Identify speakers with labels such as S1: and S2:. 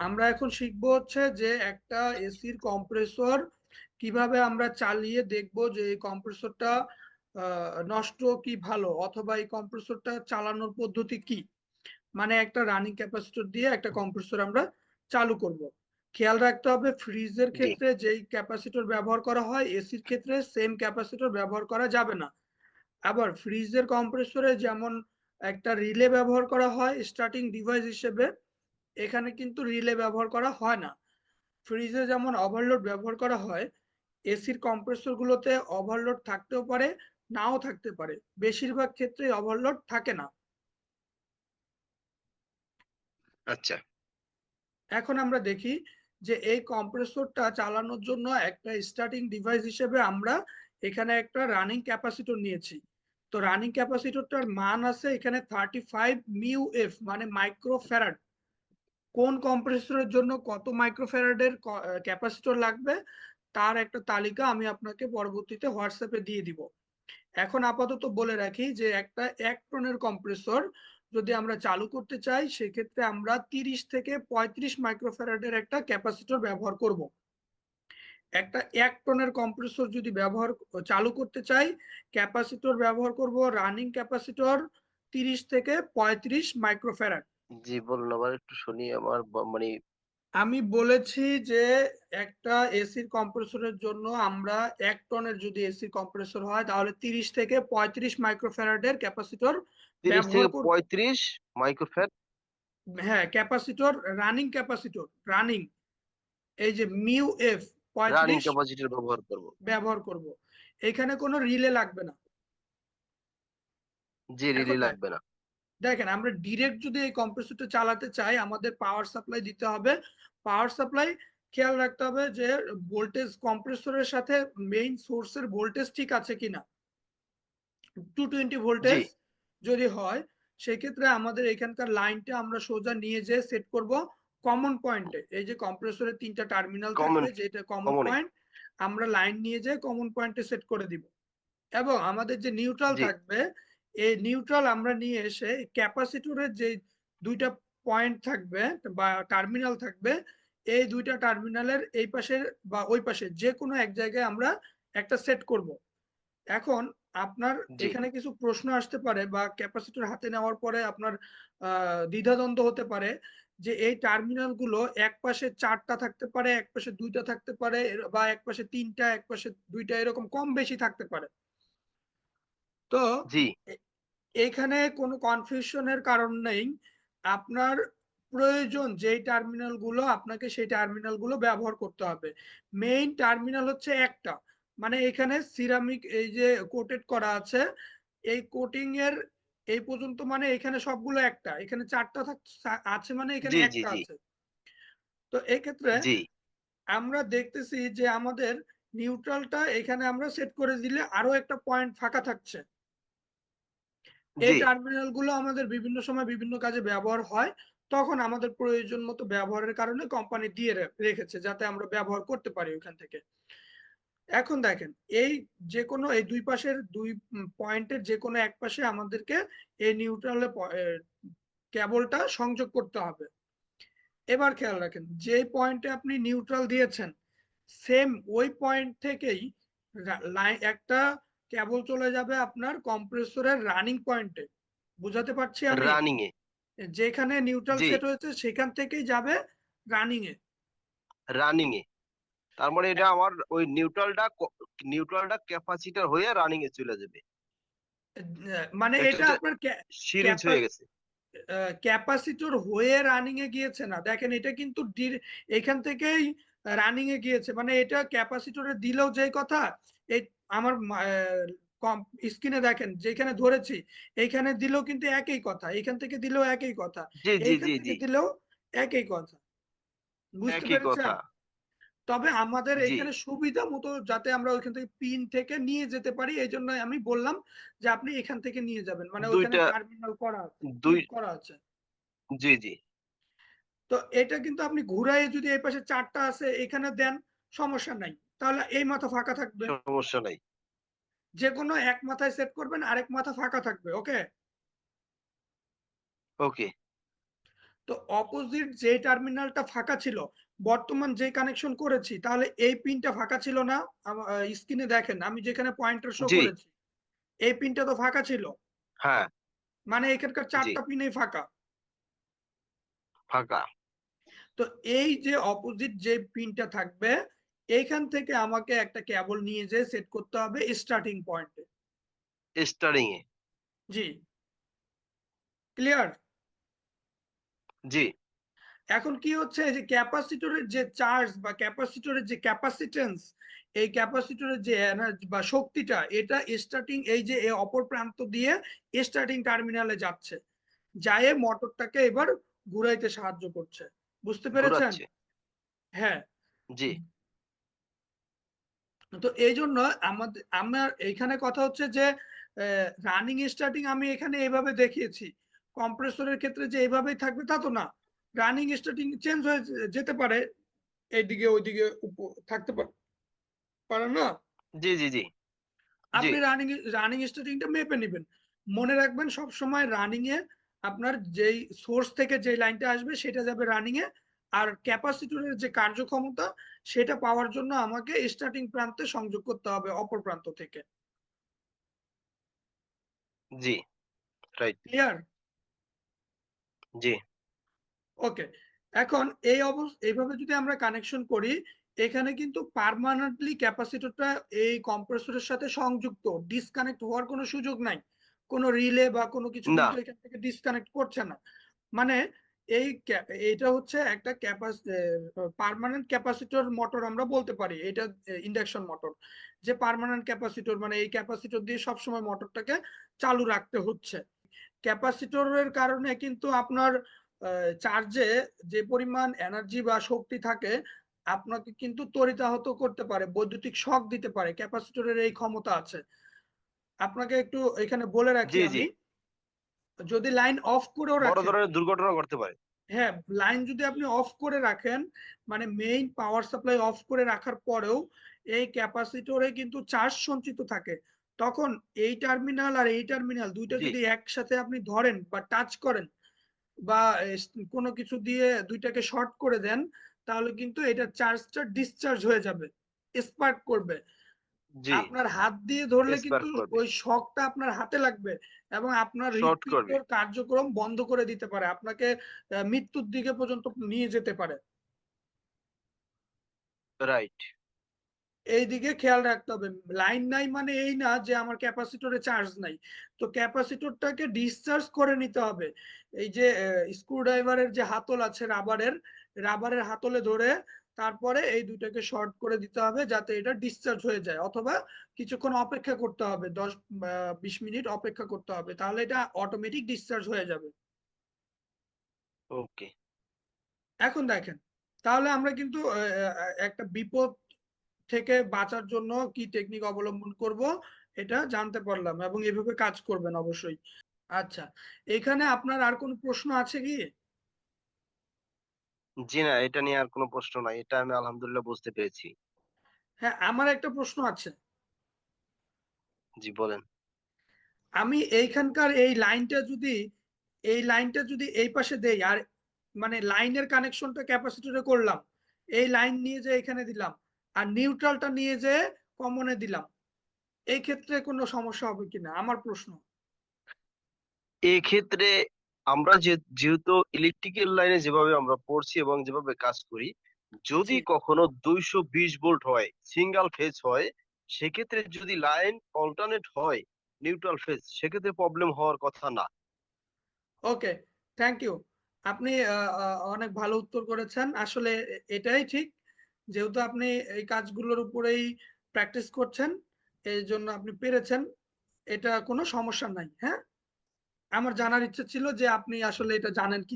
S1: আমরা এখন শিখব হচ্ছে যে একটা এসির কম্প্রেসর কীভাবে আমরা চালিয়ে দেখব যে এই কম্প্রেসরটা নষ্ট কি ভালো অথবা এই কম্প্রেসরটা চালানোর পদ্ধতি কি? মানে একটা রানিং ক্যাপাসিটর দিয়ে একটা কম্প্রেসর আমরা চালু করব। খেয়াল রাখতে হবে ফ্রিজের ক্ষেত্রে যেই ক্যাপাসিটর ব্যবহার করা হয় এসির ক্ষেত্রে সেম ক্যাপাসিটর ব্যবহার করা যাবে না। আবার ফ্রিজের কম্প্রেসরে যেমন একটা রিলে ব্যবহার করা হয় স্টার্টিং ডিভাইস হিসেবে এখানে কিন্তু রিলে ব্যবহার করা হয় না। ফ্রিজে যেমন ওভারলোড ব্যবহার করা হয় এসির কম্প্রেসর গুলোতে ওভারলোড থাকতেও পারে নাও থাকতে পারে। বেশিরভাগ ক্ষেত্রে ওভারলোড থাকে না।
S2: আচ্ছা।
S1: এখন আমরা দেখি যে এই কম্প্রেসরটা চালানোর জন্য একটা স্টার্টিং ডিভাইস হিসেবে আমরা এখানে একটা রানিং ক্যাপাসিটর নিয়েছি। তো রানিং ক্যাপাসিটরটার মান আছে এখানে থার্টি ফাইভ মিউ এফ মানে মাইক্রো ফ্যারাড কোন কম্প্রেসরের জন্য কত মাইক্রোফ্যারাডের ক্যাপাসিটর লাগবে, তার একটা তালিকা আমি আপনাকে পরবর্তীতে হোয়াটসঅ্যাপে দিয়ে দিব। এখন আপাতত বলে রাখি যে একটা এক টনের কম্প্রেসর যদি আমরা চালু করতে চাই, সেক্ষেত্রে আমরা তিরিশ থেকে পঁয়ত্রিশ মাইক্রোফ্যারাডের একটা ক্যাপাসিটর ব্যবহার করব। একটা এক টনের কম্প্রেসর যদি ব্যবহার, চালু করতে চাই ক্যাপাসিটর ব্যবহার করব রানিং ক্যাপাসিটর তিরিশ থেকে পঁয়ত্রিশ মাইক্রোফ্যারাড
S2: জি বলুন আবার একটু শুনি আমার মানে
S1: আমি বলেছি যে একটা এসির কম্প্রেসরের জন্য আমরা এক টনের যদি এসি কম্প্রেসর হয় তাহলে তিরিশ থেকে পঁয়ত্রিশ মাইক্রোফ্যারাডের ক্যাপাসিটর
S2: তিরিশ থেকে পঁয়ত্রিশ মাইক্রোফ্যাট
S1: হ্যাঁ ক্যাপাসিটর রানিং ক্যাপাসিটর রানিং এই যে মিউ এফ
S2: রানিং ক্যাপাসিটর ব্যবহার করব।
S1: ব্যবহার করব। এখানে কোনো রিলে লাগবে না।
S2: জি রিলে লাগবে না।
S1: দেখেন আমরা ডিরেক্ট যদি এই কম্প্রেসরটা চালাতে চাই আমাদের পাওয়ার সাপ্লাই দিতে হবে। পাওয়ার সাপ্লাই খেয়াল রাখতে হবে যে ভোল্টেজ কম্প্রেসরের সাথে মেইন সোর্সের ভোল্টেজ ঠিক আছে কিনা। টু টোয়েন্টি ভোল্টেজ যদি হয় সেক্ষেত্রে আমাদের এখানকার লাইনটা আমরা সোজা নিয়ে যেয়ে সেট করব কমন পয়েন্টে এই যে কম্প্রেসরের তিনটা টার্মিনাল থাকবে যেটা কমন পয়েন্ট আমরা লাইন নিয়ে যেয়ে কমন পয়েন্টে সেট করে দিব। এবং আমাদের যে নিউট্রাল থাকবে এই নিউট্রাল আমরা নিয়ে এসে ক্যাপাসিটরের যে দুইটা পয়েন্ট থাকবে বা টার্মিনাল থাকবে এই দুইটা টার্মিনালের এই পাশে বা ওই পাশে যে কোনো এক জায়গায় আমরা একটা সেট করব। এখন আপনার এখানে কিছু প্রশ্ন আসতে পারে বা ক্যাপাসিটর হাতে নেওয়ার পরে আপনার দ্বিধাদ্বন্দ্ব হতে পারে যে এই টার্মিনালগুলো এক পাশে চারটা থাকতে পারে এক পাশে দুইটা থাকতে পারে বা এক পাশে তিনটা এক পাশে দুইটা এরকম কম বেশি থাকতে পারে। তো জি। এখানে কোনো কনফিউশনের কারণ নেই। আপনার প্রয়োজন যেই টার্মিনালগুলো আপনাকে সেই টার্মিনালগুলো ব্যবহার করতে হবে। মেইন টার্মিনাল হচ্ছে একটা। মানে এখানে সিরামিক এই যে কোটেড করা আছে এই কোটিং এর এই পর্যন্ত মানে এখানে সবগুলো একটা। এখানে চারটা আছে মানে এখানে একটা আছে। তো এই ক্ষেত্রে আমরা দেখতেছি যে আমাদের নিউট্রালটা এখানে আমরা সেট করে দিলে আরও একটা পয়েন্ট ফাঁকা থাকছে। এই টার্মিনালগুলো আমাদের বিভিন্ন সময় বিভিন্ন কাজে ব্যবহার হয়। তখন আমাদের প্রয়োজন মতো ব্যবহারের কারণে কোম্পানি দিয়ে রেখেছে যাতে আমরা ব্যবহার করতে পারি ওইখান থেকে। এখন দেখেন এই যে কোনো এই দুই পাশের দুই পয়েন্টের যে কোনো এক পাশে আমাদেরকে এই নিউট্রাল কেবলটা সংযোগ করতে হবে। এবার খেয়াল রাখেন যে পয়েন্টে আপনি নিউট্রাল দিয়েছেন সেম ওই পয়েন্ট থেকেই একটা কেবল চলে যাবে আপনার কম্প্রেসরের রানিং পয়েন্টে। বুঝাতে পারছি আমি?
S2: রানিং এ
S1: যেখানে নিউট্রাল সেট হয়েছে সেখান থেকেই যাবে রানিং এ
S2: রানিং এ তার মানে এটা আমার ওই নিউট্রালটা নিউট্রালটা ক্যাপাসিটর হয়ে রানিং এ চলে যাবে।
S1: মানে এটা আপনার
S2: সিরিজ হয়ে গেছে।
S1: ক্যাপাসিটর হয়ে রানিং এ গিয়েছে না। দেখেন এটা কিন্তু এখান থেকেই রানিং এ গিয়েছে। মানে এটা ক্যাপাসিটরে দিলেও যেই কথা এই আমার স্ক্রিনে দেখেন যেখানে ধরেছি এইখানে দিলেও কিন্তু একই কথা এখান থেকে দিলেও একই কথা দিলেও একই কথা। বুঝতে পেরেছেন? তবে আমাদের এখানে সুবিধা মতো যাতে আমরা ওইখান থেকে পিন থেকে নিয়ে যেতে পারি এই জন্য আমি বললাম যে আপনি এখান থেকে নিয়ে যাবেন মানে ওইখানে টার্মিনাল করা দুই করা আছে।
S2: জি জি।
S1: তো এটা কিন্তু আপনি ঘুরাই যদি এই পাশে চারটা আছে এখানে দেন সমস্যা নাই। তাহলে এই মাথা ফাঁকা থাকবে।
S2: সমস্যা নাই।
S1: যে কোনো এক মাথায় সেট করবেন আরেক মাথা ফাঁকা থাকবে ওকে
S2: ওকে
S1: তো অপোজিট যে টার্মিনালটা ফাঁকা ছিল বর্তমান যে কানেকশন করেছি তাহলে এই পিনটা ফাঁকা ছিল না? স্ক্রিনে দেখেন আমি যেখানে পয়েন্টার শো করেছি এই পিনটা তো ফাঁকা ছিল।
S2: হ্যাঁ।
S1: মানে এখানকার চারটা পিনেই ফাঁকা।
S2: ফাঁকা।
S1: তো এই যে অপোজিট যে পিনটা থাকবে এইখান থেকে আমাকে একটা কেবল নিয়ে যেয়ে সেট করতে হবে স্টার্টিং পয়েন্টে
S2: স্টার্টিং এ?
S1: জি। ক্লিয়ার
S2: জি।
S1: এখন কি হচ্ছে যে ক্যাপাসিটরের যে চার্জ বা ক্যাপাসিটরের যে ক্যাপাসিটেন্স এই ক্যাপাসিটরের যে এনার্জি বা শক্তিটা এটা স্টার্টিং এই যে এই অপর প্রান্ত দিয়ে স্টার্টিং টার্মিনালে যাচ্ছে। যায় মোটরটাকে এবার ঘুরাইতে সাহায্য করছে। বুঝতে পেরেছেন? হ্যাঁ।
S2: জি।
S1: তো এই জন্য আমাদের আমার এইখানে কথা হচ্ছে যে রানিং স্টার্টিং আমি এখানে এইভাবে দেখিয়েছি। কম্প্রেসরের ক্ষেত্রে যে এইভাবেই থাকবে তা তো না। রানিং স্টার্টিং চেঞ্জ হয়ে যেতে পারে এইদিকে ওইদিকে থাকতে পারে পারে না?
S2: জি জি জি।
S1: আপনি রানিং রানিং স্টার্টিংটা মেপে নেবেন। মনে রাখবেন সব সময় রানিং এ আপনার যেই সোর্স থেকে যে লাইনটা আসবে সেটা যাবে রানিং এ। আর ক্যাপাসিটরের যে কার্যক্ষমতা সেটা পাওয়ার জন্য আমাকে স্টার্টিং প্রান্তে সংযোগ করতে হবে অপর প্রান্ত থেকে।
S2: জি রাইট
S1: ক্লিয়ার
S2: জি।
S1: ওকে এখন এই অবস্থা এইভাবে যদি আমরা কানেকশন করি এখানে কিন্তু পার্মানেন্টলি ক্যাপাসিটরটা এই কম্প্রেসরের সাথে সংযুক্ত ডিসকানেক্ট হওয়ার কোনো সুযোগ নাই। কোনো রিলে বা কোনো কিছু এখান থেকে ডিসকানেক্ট করছে না। মানে এই এটা হচ্ছে একটা ক্যাপাস পার্মানেন্ট ক্যাপাসিটর মোটর আমরা বলতে পারি এটা ইন্ডাকশন মোটর যে পার্মানেন্ট ক্যাপাসিটর মানে এই ক্যাপাসিটর দিয়ে সবসময় মোটরটাকে চালু রাখতে হচ্ছে। ক্যাপাসিটরের কারণে কিন্তু আপনার চার্জে যে পরিমাণ এনার্জি বা শক্তি থাকে আপনাকে কিন্তু তরিতাহত করতে পারে বৈদ্যুতিক শক দিতে পারে ক্যাপাসিটরের এই ক্ষমতা আছে। আপনাকে একটু এখানে বলে রাখি আমি। যদি লাইন অফ করেও
S2: বড় ধরনের দুর্ঘটনা ঘটতে পারে।
S1: হ্যাঁ লাইন যদি আপনি অফ করে রাখেন মানে মেইন পাওয়ার সাপ্লাই অফ করে রাখার পরেও এই ক্যাপাসিটরে কিন্তু চার্জ সঞ্চিত থাকে। তখন এই টার্মিনাল আর এই টার্মিনাল দুইটা যদি একসাথে আপনি ধরেন বা টাচ করেন বা কোনো কিছু দিয়ে দুইটাকে শর্ট করে দেন তাহলে কিন্তু এটা চার্জটা ডিসচার্জ হয়ে যাবে স্পার্ক করবে। আপনার হাত দিয়ে ধরলে কিন্তু ওই শকটা আপনার হাতে লাগবে এবং আপনার
S2: Short
S1: কার্যক্রম বন্ধ করে দিতে পারে আপনাকে মৃত্যুর দিকে পর্যন্ত নিয়ে যেতে পারে।
S2: রাইট
S1: এই দিকে খেয়াল রাখতে হবে লাইন নাই মানে এই না যে আমার ক্যাপাসিটরে চার্জ নাই। তো ক্যাপাসিটরটাকে ডিসচার্জ করে নিতে হবে। এই যে স্ক্রুড্রাইভারের যে হাতল আছে রাবারের রাবারের হাতলে ধরে তারপরে এই দুটাকে শর্ট করে দিতে হবে যাতে এটা ডিসচার্জ হয়ে যায় অথবা কিছুক্ষণ অপেক্ষা করতে হবে দশ বিশ মিনিট অপেক্ষা করতে হবে তাহলে এটা অটোমেটিক ডিসচার্জ হয়ে যাবে।
S2: ওকে
S1: এখন দেখেন তাহলে আমরা কিন্তু একটা বিপদ থেকে বাঁচার জন্য কি টেকনিক অবলম্বন করব এটা জানতে পারলাম এবং এভাবে কাজ করবেন অবশ্যই। আচ্ছা এখানে আপনার আর কোনো প্রশ্ন আছে কি?
S2: জি না এটা নিয়ে আর কোনো প্রশ্ন নাই এটা আমি আলহামদুলিল্লাহ বুঝতে পেরেছি।
S1: হ্যাঁ আমার একটা প্রশ্ন আছে।
S2: জি বলেন।
S1: আমি এইখানকার এই লাইনটা যদি এই লাইনটা যদি এই পাশে দেই আর মানে লাইনের কানেকশনটা ক্যাপাসিটরে করলাম এই লাইন নিয়ে যে এখানে দিলাম আর নিউট্রালটা নিয়ে যে কমনে দিলাম এই ক্ষেত্রে কোনো সমস্যা হবে কিনা? আমার প্রশ্ন।
S2: এক্ষেত্রে আমরা যে যেহেতু ইলেকট্রিক্যাল লাইনে যেভাবে আমরা পড়ছি এবং যেভাবে কাজ করি যদি কখনো দুইশো বিশ ভোল্ট হয় সিঙ্গেল ফেজ হয় সেক্ষেত্রে যদি লাইন অল্টারনেট হয় নিউট্রাল ফেজ সেক্ষেত্রে প্রবলেম হওয়ার কথা না।
S1: ওকে থ্যাংক ইউ আপনি অনেক ভালো উত্তর করেছেন। আসলে এটাই ঠিক যেহেতু আপনি এই কাজগুলোর উপরেই প্র্যাকটিস করছেন এই জন্য আপনি পেরেছেন এটা কোনো সমস্যা নাই হ্যাঁ? আমার জানার ইচ্ছে ছিল যে আপনি আসলে এটা জানেন কি